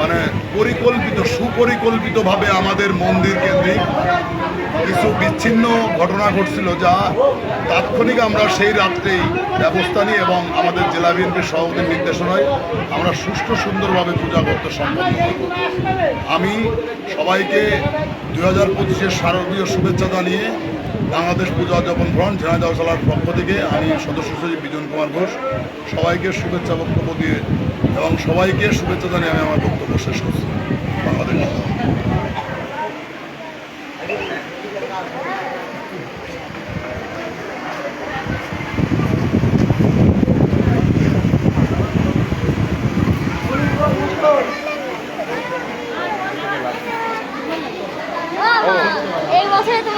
মানে পরিকল্পিত সুপরিকল্পিতভাবে আমাদের মন্দির কেন্দ্রিক কিছু বিচ্ছিন্ন ঘটনা ঘটছিল যা তাৎক্ষণিক আমরা সেই রাত্রেই ব্যবস্থা নিই এবং আমাদের জেলা বিএনপির সভাপতির নির্দেশনায় আমরা সুষ্ঠু সুন্দরভাবে পূজা করতে করব আমি সবাইকে দু হাজার পঁচিশের শারদীয় শুভেচ্ছা জানিয়ে বাংলাদেশ পূজা উদযাপন ফ্রন্ট, ঝিনাইদহ জেলার পক্ষ থেকে আমি সদস্য সচিব বিজন কুমার ঘোষ সবাইকে শুভেচ্ছা বক্তব্য দিয়ে এবং সবাইকে শুভেচ্ছা জানিয়ে আমি আমার বক্তব্য শেষ 忘れて